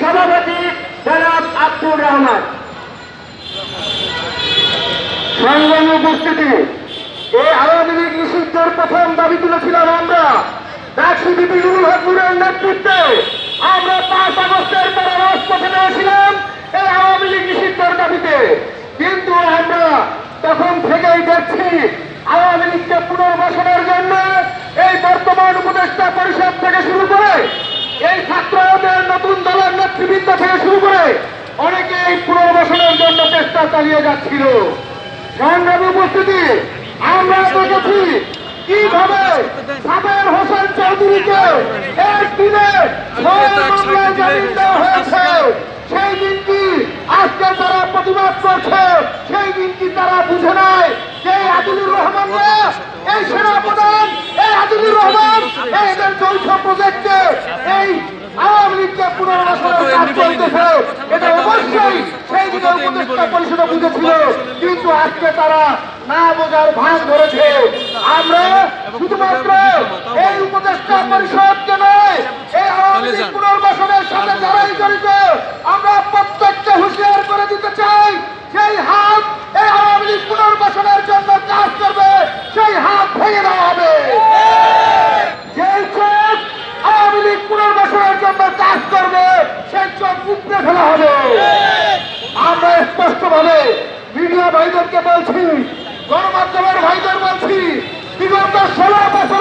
সভাপতি রহমান। আওয়ামী লীগ প্রথম দাবি তুলেছিলাম আমরা। নেতৃত্বে আমরা পাঁচ আগস্টের পর রাজপথে নেমেছিলাম এই আওয়ামী লীগ নিষিদ্ধের দাবিতে কিন্তু আমরা তখন থেকেই দেখছি আওয়ামী লীগকে পুনর্বাসনের জন্য এই বর্তমান উপদেষ্টা পরিষদ থেকে শুরু করে এই ছাত্রদের নতুন দলের নেতৃবৃন্দ থেকে শুরু করে অনেকে এই পুনর্বাসনের জন্য চেষ্টা চালিয়ে যাচ্ছিল। সংগ্রামী উপস্থিতি আমরা দেখেছি কীভাবে সাবের হোসেন চৌধুরীকে একদিনে হয়েছে। সেই দিন কি আজকে তারা প্রতিবাদ করছে? সেই দিন কি তারা বুঝে নাই যে আদিলুর রহমানরা এই সেনাপ্রধান এই আদিলুর রহমান এই এদের যৌথ প্রজেক্টে এই আওয়ামী লীগকে পুনর্বাসনের কাজ চলতেছে এটা অবশ্যই সেই উপদেষ্টা বুঝেছিল কিন্তু আজকে তারা না বোঝার ভান ধরেছে। আমরা শুধুমাত্র এই উপদেষ্টা পরিষদকে নয় এই আওয়ামী লীগ পুনর্বাসনের সাথে যারাই জড়িত আমরা প্রত্যেককে হুঁশিয়ার করে দিতে চাই সেই হাত এই আওয়ামী লীগ পুনর্বাসনের জন্য কাজ করবে সেই হাত ভেঙে দেওয়া হবে। যেই চোখ আওয়ামী লীগ পুনর্বাসনের জন্য কাজ করবে সেই চোখ উপড়ে ফেলা হবে। স্পষ্টভাবে মিডিয়া ভাইদেরকে বলছি গণমাধ্যমের ভাইদের বলছি বিগত ষোলো বছর